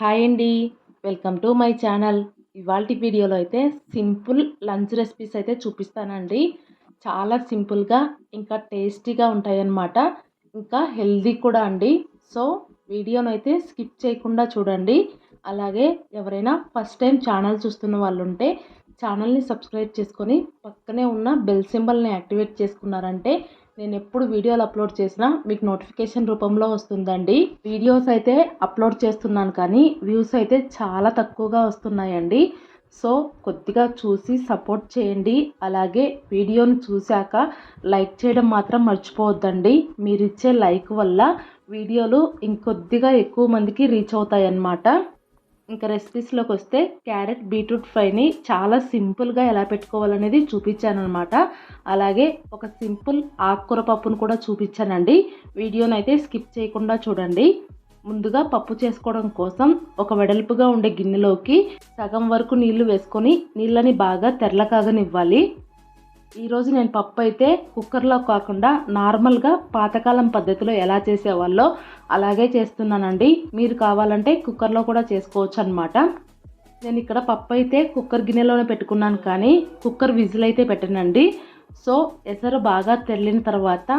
Hi అండి. Welcome to my channel. ఇవాళ వీడియోలో అయితే సింపుల్ లంచ్ రెసిపీస్ అయితే చూపిస్తానండి. చాలా సింపుల్గా ఇంకా టేస్టీగా ఉంటాయన్నమాట. ఇంకా హెల్దీ కూడా అండి. సో వీడియోను అయితే స్కిప్ చేయకుండా చూడండి. అలాగే ఎవరైనా ఫస్ట్ టైం ఛానల్ చూస్తున్న వాళ్ళు ఉంటే ఛానల్ని సబ్స్క్రైబ్ చేసుకొని పక్కనే ఉన్న బెల్ సింబల్ని యాక్టివేట్ చేసుకున్నారంటే నేను ఎప్పుడు వీడియోలు అప్లోడ్ చేసినా మీకు నోటిఫికేషన్ రూపంలో వస్తుందండి. వీడియోస్ అయితే అప్లోడ్ చేస్తున్నాను కానీ వ్యూస్ అయితే చాలా తక్కువగా వస్తున్నాయండి. సో కొద్దిగా చూసి సపోర్ట్ చేయండి. అలాగే వీడియోని చూశాక లైక్ చేయడం మాత్రం మర్చిపోవద్దండి. మీరు ఇచ్చే లైక్ వల్ల వీడియోలు ఇంకొద్దిగా ఎక్కువ మందికి రీచ్ అవుతాయి అన్నమాట ఇంకా రెసిపీస్లోకి వస్తే క్యారెట్ బీట్రూట్ ఫ్రైని చాలా సింపుల్గా ఎలా పెట్టుకోవాలనేది చూపించాను అనమాట అలాగే ఒక సింపుల్ ఆకుకూర పప్పును కూడా చూపించానండి. వీడియోని అయితే స్కిప్ చేయకుండా చూడండి. ముందుగా పప్పు చేసుకోవడం కోసం ఒక వెడల్పుగా ఉండే గిన్నెలోకి సగం వరకు నీళ్ళు వేసుకొని నీళ్ళని బాగా తెరలకాగనివ్వాలి. ఈరోజు నేను పప్పు అయితే కుక్కర్లో కాకుండా నార్మల్గా పాతకాలం పద్ధతిలో ఎలా చేసేవాళ్ళో అలాగే చేస్తున్నానండి. మీరు కావాలంటే కుక్కర్లో కూడా చేసుకోవచ్చు అనమాట నేను ఇక్కడ పప్పు అయితే కుక్కర్ గిన్నెలోనే పెట్టుకున్నాను కానీ కుక్కర్ విజిల్ అయితే పెట్టనండి. సో ఎసరు బాగా తెల్లిన తర్వాత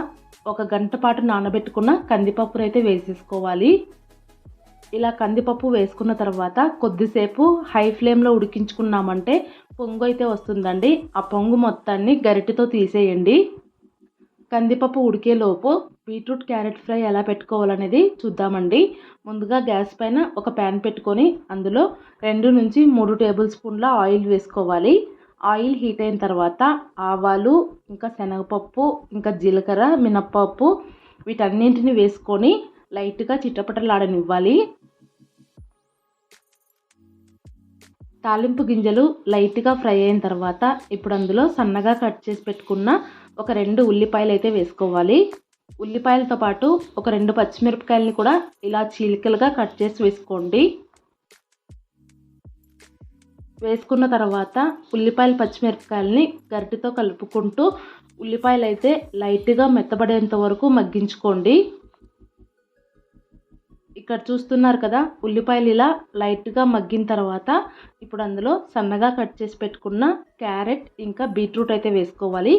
ఒక గంట పాటు నానబెట్టుకున్న కందిపప్పును అయితే వేసేసుకోవాలి. ఇలా కందిపప్పు వేసుకున్న తర్వాత కొద్దిసేపు హై ఫ్లేమ్లో ఉడికించుకున్నామంటే పొంగు అయితే వస్తుందండి. ఆ పొంగు మొత్తాన్ని గరిటెతో తీసేయండి. కందిపప్పు ఉడికేలోపు బీట్రూట్ క్యారెట్ ఫ్రై ఎలా పెట్టుకోవాలనేది చూద్దామండి. ముందుగా గ్యాస్ పైన ఒక ప్యాన్ పెట్టుకొని అందులో రెండు నుంచి మూడు టేబుల్ స్పూన్ల ఆయిల్ వేసుకోవాలి. ఆయిల్ హీట్ అయిన తర్వాత ఆవాలు ఇంకా శనగపప్పు ఇంకా జీలకర్ర మినప్పప్పు వీటన్నింటిని వేసుకొని లైట్గా చిట్టపటలాడనివ్వాలి తాలింపు గింజలు లైట్గా ఫ్రై అయిన తర్వాత ఇప్పుడు అందులో సన్నగా కట్ చేసి పెట్టుకున్న ఒక రెండు ఉల్లిపాయలు అయితే వేసుకోవాలి. ఉల్లిపాయలతో పాటు ఒక రెండు పచ్చిమిరపకాయలని కూడా ఇలా చీలికలుగా కట్ చేసి వేసుకోండి. వేసుకున్న తర్వాత ఉల్లిపాయలు పచ్చిమిరపకాయలని గరిటితో కలుపుకుంటూ ఉల్లిపాయలు అయితే లైట్గా మెత్తబడేంత వరకు మగ్గించుకోండి. ఇక్కడ చూస్తున్నారు కదా ఉల్లిపాయలు ఇలా లైట్గా మగ్గిన తర్వాత ఇప్పుడు అందులో సన్నగా కట్ చేసి పెట్టుకున్న క్యారెట్ ఇంకా బీట్రూట్ అయితే వేసుకోవాలి.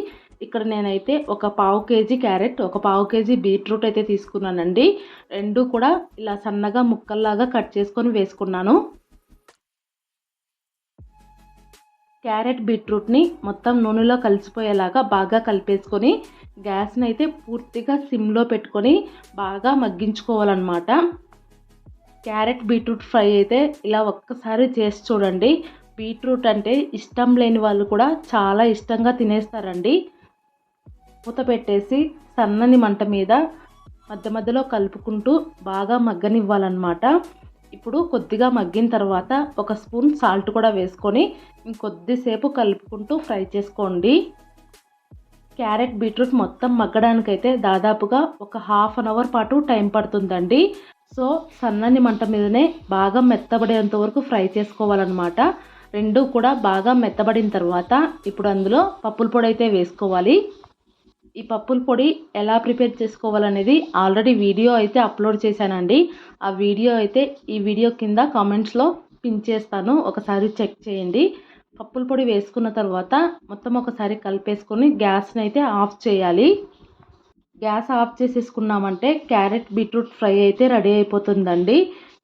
ఇక్కడ నేనైతే ఒక పావు కేజీ క్యారెట్ ఒక పావు కేజీ బీట్రూట్ అయితే తీసుకున్నానండి. రెండు కూడా ఇలా సన్నగా ముక్కల్లాగా కట్ చేసుకొని వేసుకున్నాను. క్యారెట్ బీట్రూట్ని మొత్తం నూనెలో కలిసిపోయేలాగా బాగా కలిపేసుకొని గ్యాస్ని అయితే పూర్తిగా సిమ్లో పెట్టుకొని బాగా మగ్గించుకోవాలన్నమాట. క్యారెట్ బీట్రూట్ ఫ్రై అయితే ఇలా ఒక్కసారి చేసి చూడండి. బీట్రూట్ అంటే ఇష్టం లేని వాళ్ళు కూడా చాలా ఇష్టంగా తినేస్తారండి. మూత పెట్టేసి సన్నని మంట మీద మధ్య మధ్యలో కలుపుకుంటూ బాగా మగ్గనివ్వాలన్నమాట. ఇప్పుడు కొద్దిగా మగ్గిన తర్వాత ఒక స్పూన్ సాల్ట్ కూడా వేసుకొని కొద్దిసేపు కలుపుకుంటూ ఫ్రై చేసుకోండి. క్యారెట్ బీట్రూట్ మొత్తం మగ్గడానికైతే దాదాపుగా ఒక హాఫ్ అన్ అవర్ పాటు టైం పడుతుందండి. సో సన్నని మంట మీదనే బాగా మెత్తబడేంత వరకు ఫ్రై చేసుకోవాలన్నమాట. రెండు కూడా బాగా మెత్తబడిన తర్వాత ఇప్పుడు అందులో పప్పుల పొడి అయితే వేసుకోవాలి. ఈ పప్పుల పొడి ఎలా ప్రిపేర్ చేసుకోవాలనేది ఆల్రెడీ వీడియో అయితే అప్లోడ్ చేశానండి. ఆ వీడియో అయితే ఈ వీడియో కింద కామెంట్స్లో పిన్ చేస్తాను. ఒకసారి చెక్ చేయండి. పప్పుల పొడి వేసుకున్న తర్వాత మొత్తం ఒకసారి కలిపేసుకొని గ్యాస్ని అయితే ఆఫ్ చేయాలి. గ్యాస్ ఆఫ్ చేసేసుకున్నామంటే క్యారెట్ బీట్రూట్ ఫ్రై అయితే రెడీ అయిపోతుందండి.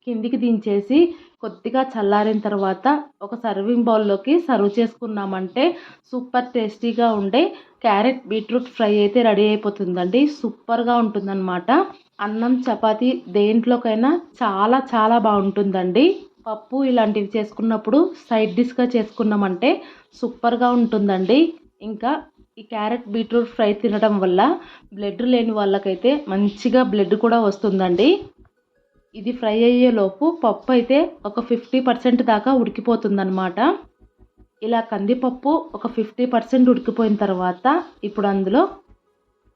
కిందికి దించేసి కొద్దిగా చల్లారిన తర్వాత ఒక సర్వింగ్ బౌల్లోకి సర్వ్ చేసుకున్నామంటే సూపర్ టేస్టీగా ఉండే క్యారెట్ బీట్రూట్ ఫ్రై అయితే రెడీ అయిపోతుందండి. సూపర్గా ఉంటుందన్నమాట. అన్నం చపాతీ దేంట్లోకైనా చాలా చాలా బాగుంటుందండి. పప్పు ఇలాంటివి చేసుకున్నప్పుడు సైడ్ డిష్గా చేసుకున్నామంటే సూపర్గా ఉంటుందండి. ఇంకా ఈ క్యారెట్ బీట్రూట్ ఫ్రై తినడం వల్ల బ్లడ్ లేని వాళ్ళకైతే మంచిగా బ్లడ్ కూడా వస్తుందండి. ఇది ఫ్రై అయ్యేలోపు పప్పు అయితే ఒక ఫిఫ్టీ పర్సెంట్ దాకా ఉడికిపోతుందన్నమాట. ఇలా కందిపప్పు ఒక ఫిఫ్టీ పర్సెంట్ ఉడికిపోయిన తర్వాత ఇప్పుడు అందులో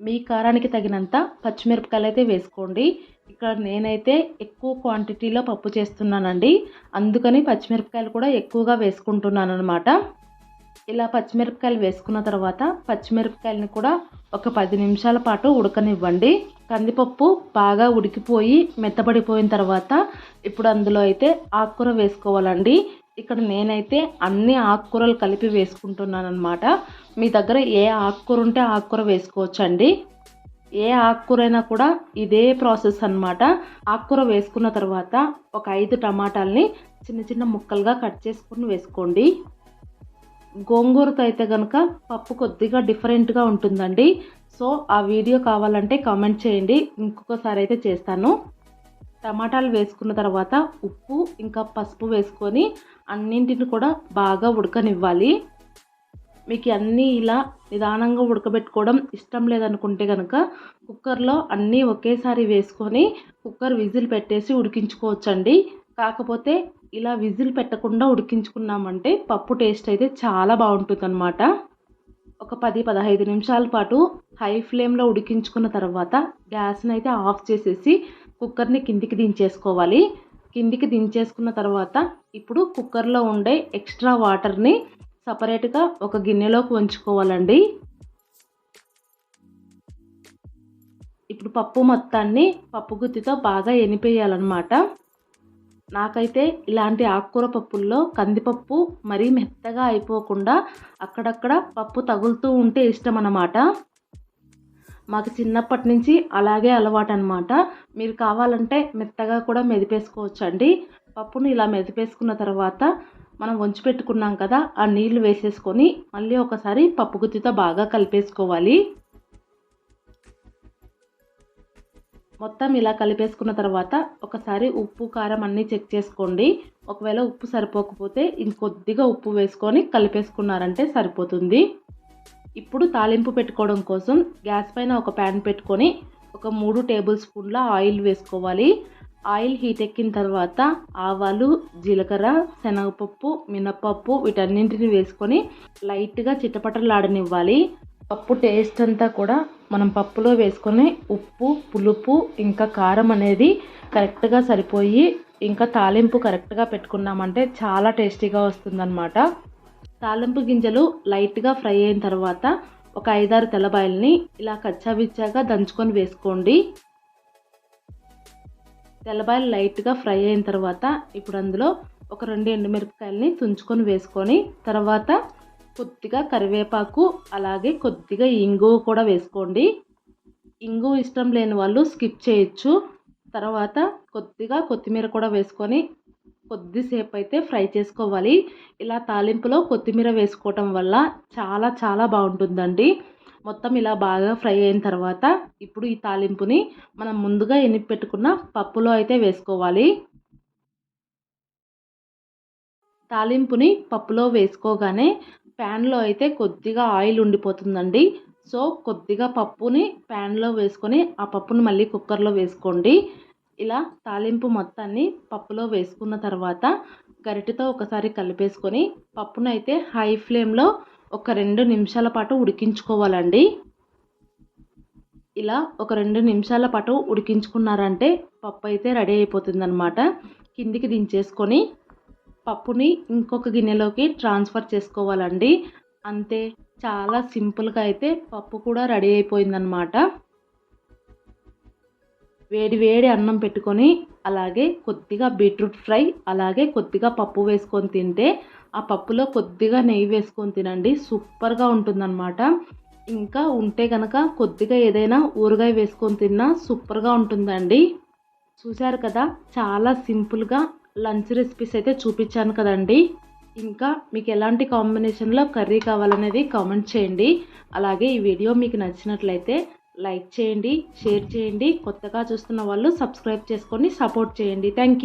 మీ కారానికి తగినంత పచ్చిమిరపకాయలు అయితే వేసుకోండి. ఇక్కడ నేనైతే ఎక్కువ క్వాంటిటీలో పప్పు చేస్తున్నానండి. అందుకని పచ్చిమిరపకాయలు కూడా ఎక్కువగా వేసుకుంటున్నాను అనమాట ఇలా పచ్చిమిరపకాయలు వేసుకున్న తర్వాత పచ్చిమిరపకాయలని కూడా ఒక పది నిమిషాల పాటు ఉడకనివ్వండి. కందిపప్పు బాగా ఉడికిపోయి మెత్తబడిపోయిన తర్వాత ఇప్పుడు అందులో అయితే ఆకుకూర వేసుకోవాలండి. ఇక్కడ నేనైతే అన్ని ఆకుకూరలు కలిపి వేసుకుంటున్నాను అనమాట మీ దగ్గర ఏ ఆకుకూర ఉంటే ఆకుకూర వేసుకోవచ్చండి. ఏ ఆకుకూరైనా కూడా ఇదే ప్రాసెస్ అనమాట ఆకుకూర వేసుకున్న తర్వాత ఒక ఐదు టమాటాలని చిన్న చిన్న ముక్కలుగా కట్ చేసుకుని వేసుకోండి. గోంగూరతో అయితే కనుక పప్పు కొద్దిగా డిఫరెంట్గా ఉంటుందండి. సో ఆ వీడియో కావాలంటే కామెంట్ చేయండి. ఇంకొకసారి అయితే చేస్తాను. టమాటాలు వేసుకున్న తర్వాత ఉప్పు ఇంకా పసుపు వేసుకొని అన్నింటిని కూడా బాగా ఉడకనివ్వాలి. మీకు అన్నీ ఇలా నిదానంగా ఉడకబెట్టుకోవడం ఇష్టం లేదనుకుంటే కనుక కుక్కర్లో అన్నీ ఒకేసారి వేసుకొని కుక్కర్ విజిల్ పెట్టేసి ఉడికించుకోవచ్చండి. కాకపోతే ఇలా విజిల్ పెట్టకుండా ఉడికించుకున్నామంటే పప్పు టేస్ట్ అయితే చాలా బాగుంటుంది అనమాట ఒక పది పదహైదు నిమిషాల పాటు హై ఫ్లేమ్లో ఉడికించుకున్న తర్వాత గ్యాస్ని అయితే ఆఫ్ చేసేసి కుక్కర్ని కిందికి దించేసుకోవాలి. కిందికి దించేసుకున్న తర్వాత ఇప్పుడు కుక్కర్లో ఉండే ఎక్స్ట్రా వాటర్ని సపరేట్గా ఒక గిన్నెలోకి ఉంచుకోవాలండి ఇప్పుడు పప్పు మొత్తాన్ని పప్పు గుత్తితో బాగా ఎనిపేయాలన్నమాట. నాకైతే ఇలాంటి ఆకుకూర పప్పుల్లో కందిపప్పు మరీ మెత్తగా అయిపోకుండా అక్కడక్కడ పప్పు తగులుతూ ఉంటే ఇష్టం అన్నమాట మాకు చిన్నప్పటి నుంచి అలాగే అలవాటు అనమాట మీరు కావాలంటే మెత్తగా కూడా మెదిపేసుకోవచ్చు అండి పప్పును ఇలా మెదిపేసుకున్న తర్వాత మనం వంచి పెట్టుకున్నాం కదా ఆ నీళ్ళు వేసేసుకొని మళ్ళీ ఒకసారి పప్పు గుత్తితో బాగా కలిపేసుకోవాలి. మొత్తం ఇలా కలిపేసుకున్న తర్వాత ఒకసారి ఉప్పు కారం అన్నీ చెక్ చేసుకోండి. ఒకవేళ ఉప్పు సరిపోకపోతే ఇంకొద్దిగా ఉప్పు వేసుకొని కలిపేసుకున్నారంటే సరిపోతుంది. ఇప్పుడు తాలింపు పెట్టుకోవడం కోసం గ్యాస్ పైన ఒక ప్యాన్ పెట్టుకొని ఒక మూడు టేబుల్ స్పూన్ల ఆయిల్ వేసుకోవాలి. ఆయిల్ హీట్ ఎక్కిన తర్వాత ఆవాలు జీలకర్ర శనగపప్పు మినపప్పు వీటన్నింటిని వేసుకొని లైట్గా చిట్టపట్టలాడనివ్వాలి పప్పు టేస్ట్ అంతా కూడా మనం పప్పులో వేసుకొని ఉప్పు పులుపు ఇంకా కారం అనేది కరెక్ట్గా సరిపోయి ఇంకా తాలింపు కరెక్ట్గా పెట్టుకున్నామంటే చాలా టేస్టీగా వస్తుందన్నమాట. తాలింపు గింజలు లైట్గా ఫ్రై అయిన తర్వాత ఒక ఐదారు తెల్లబాయల్ని ఇలా కచ్చాబిచ్చాగా దంచుకొని వేసుకోండి. తెల్లబాయలు లైట్గా ఫ్రై అయిన తర్వాత ఇప్పుడు అందులో ఒక రెండు ఎండుమిరపకాయలని తుంచుకొని వేసుకొని తర్వాత కొద్దిగా కరివేపాకు అలాగే కొద్దిగా ఇంగు కూడా వేసుకోండి. ఇంగు ఇష్టం లేని వాళ్ళు స్కిప్ చేయొచ్చు. తర్వాత కొద్దిగా కొత్తిమీర కూడా వేసుకొని కొద్దిసేపు అయితే ఫ్రై చేసుకోవాలి. ఇలా తాలింపులో కొత్తిమీర వేసుకోవటం వల్ల చాలా చాలా బాగుంటుందండి. మొత్తం ఇలా బాగా ఫ్రై అయిన తర్వాత ఇప్పుడు ఈ తాలింపుని మనం ముందుగా ఎనిపి పెట్టుకున్న పప్పులో అయితే వేసుకోవాలి. తాలింపుని పప్పులో వేసుకోగానే ప్యాన్లో అయితే కొద్దిగా ఆయిల్ ఉండిపోతుందండి. సో కొద్దిగా పప్పుని ప్యాన్లో వేసుకొని ఆ పప్పుని మళ్ళీ కుక్కర్లో వేసుకోండి. ఇలా తాలింపు మొత్తాన్ని పప్పులో వేసుకున్న తర్వాత గరిటెతో ఒకసారి కలిపేసుకొని పప్పునైతే హై ఫ్లేమ్లో ఒక రెండు నిమిషాల పాటు ఉడికించుకోవాలండి. ఇలా ఒక రెండు నిమిషాల పాటు ఉడికించుకున్నారంటే పప్పు అయితే రెడీ అయిపోతుంది అనమాట కిందికి దించేసుకొని పప్పుని ఇంకొక గిన్నెలోకి ట్రాన్స్ఫర్ చేసుకోవాలండి. అంతే చాలా సింపుల్గా అయితే పప్పు కూడా రెడీ అయిపోయిందనమాట వేడి వేడి అన్నం పెట్టుకొని అలాగే కొద్దిగా బీట్రూట్ ఫ్రై అలాగే కొద్దిగా పప్పు వేసుకొని తింటే ఆ పప్పులో కొద్దిగా నెయ్యి వేసుకొని తినండి. సూపర్గా ఉంటుందన్నమాట. ఇంకా ఉంటే కనుక కొద్దిగా ఏదైనా ఊరగాయ వేసుకొని తిన్నా సూపర్గా ఉంటుందండి. చూశారు కదా చాలా సింపుల్గా లంచ్ రెసిపీస్ అయితే చూపించాను కదండి. ఇంకా మీకు ఎలాంటి కాంబినేషన్లో కర్రీ కావాలనేది కామెంట్ చేయండి. అలాగే ఈ వీడియో మీకు నచ్చినట్లయితే లైక్ చేయండి షేర్ చేయండి కొత్తగా చూస్తున్న వాళ్ళు సబ్స్క్రైబ్ చేసుకొని సపోర్ట్ చేయండి. Thank you